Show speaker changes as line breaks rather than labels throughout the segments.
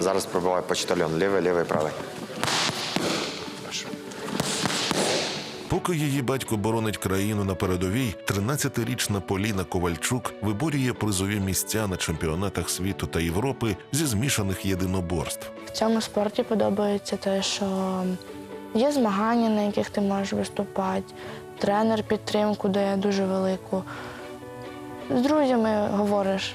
Зараз пробиваю почтальон. Лівий, лівий, правий.
Поки її батько боронить країну на передовій, 13-річна Поліна Ковальчук виборює призові місця на чемпіонатах світу та Європи зі змішаних єдиноборств.
В цьому спорті подобається те, що є змагання, на яких ти можеш виступати, тренер підтримку дає дуже велику. З друзями говориш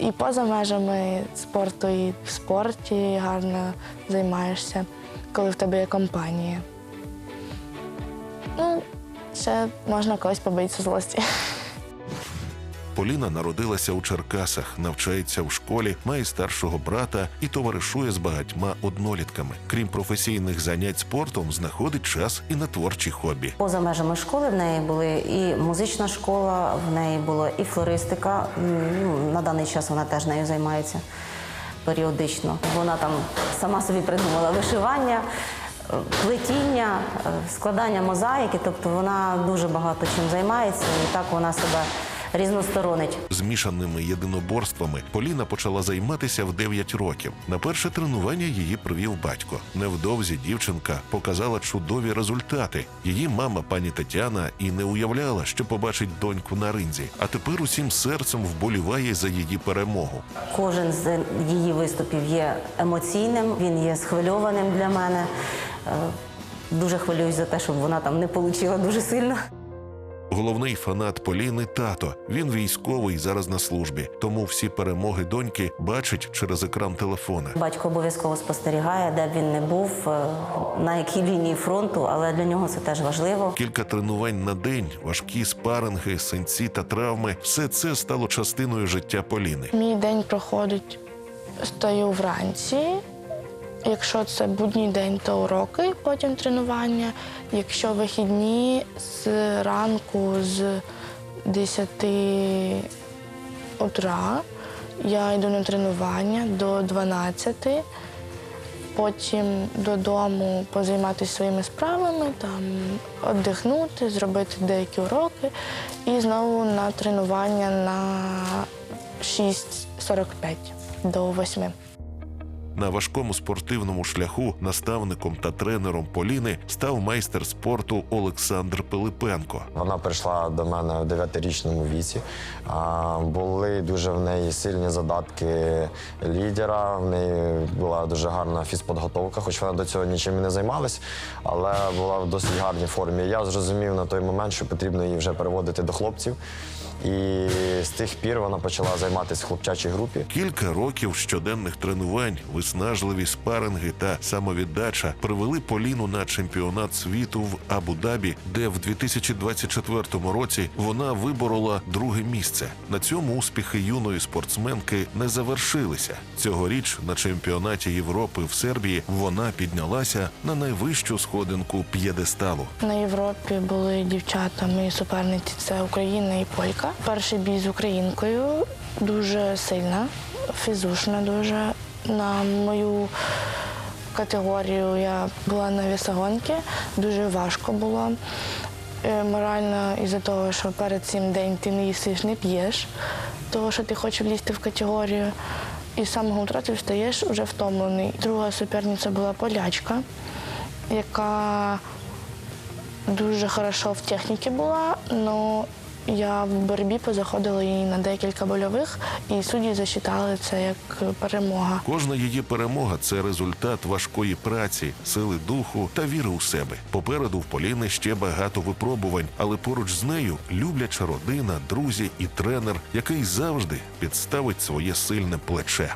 і поза межами спорту, і в спорті гарно займаєшся, коли в тебе є компанія. Ну, ще можна когось побитися злості.
Поліна народилася у Черкасах, навчається в школі, має старшого брата і товаришує з багатьма однолітками. Крім професійних занять спортом, знаходить час і на творчі хобі.
Поза межами школи в неї були і музична школа, в неї була і флористика. Ну, на даний час вона теж нею займається періодично. Вона там сама собі придумала вишивання, е, плетіння, е, складання мозаїки. Тобто вона дуже багато чим займається, і так вона себе різносторонить.
Змішаними єдиноборствами Поліна почала займатися в 9 років. На перше тренування її привів батько. Невдовзі дівчинка показала чудові результати. Її мама, пані Тетяна, і не уявляла, що побачить доньку на ринзі. А тепер усім серцем вболіває за її перемогу.
Кожен з її виступів є емоційним, він є схвильованим для мене. Е, Дуже хвилююсь за те, щоб вона там не отримала дуже сильно.
Головний фанат Поліни тато. Він військовий зараз на службі, тому всі перемоги доньки бачить через екран телефона.
Батько обов'язково спостерігає, де б він не був, е, на якій лінії фронту, але для нього це теж важливо.
Кілька тренувань на день, важкі спаринги, синці та травми все це стало частиною життя Поліни.
Мій день проходить, стою вранці. Якщо це будній день, то уроки, потім тренування. Якщо вихідні з ранку з 10 утра я йду на тренування до 12, потім додому позайматися своїми справами, там віддихнути, зробити деякі уроки і знову на тренування на 6.45 до 8.
На важкому спортивному шляху наставником та тренером Поліни став майстер спорту Олександр Пилипенко.
Вона прийшла до мене в 9-річному віці. Були дуже в неї сильні задатки лідера. В неї була дуже гарна фізподготовка, хоч вона до цього нічим і не займалась, але була в досить гарній формі. Я зрозумів на той момент, що потрібно її вже переводити до хлопців. І з тих пір вона почала займатися в хлопчачій групі.
Кілька років щоденних тренувань, виснажливі спаринги та самовіддача привели Поліну на чемпіонат світу в Абу-Дабі, де в 2024 році вона виборола друге місце. На цьому успіхи юної спортсменки не завершилися. Цьогоріч на чемпіонаті Європи в Сербії вона піднялася на найвищу сходинку п'єдесталу.
На Європі були дівчата, мої суперниці це Україна і Полька. Перший бій з українкою дуже сильна, фізушна дуже. На мою категорію я була на вісогонки, дуже важко було. Е, Морально із-за того, що перед цим день ти не їсиш, не п'єш, того, що ти хочеш влізти в категорію. І з самого утра ти встаєш вже втомлений. Друга суперниця була полячка, яка дуже хорошо в техніці була, але я в боротьбі позаходила їй на декілька больових, і судді засчитали це як перемога.
Кожна її перемога це результат важкої праці, сили духу та віри у себе. Попереду в Поліни ще багато випробувань, але поруч з нею любляча родина, друзі і тренер, який завжди підставить своє сильне плече.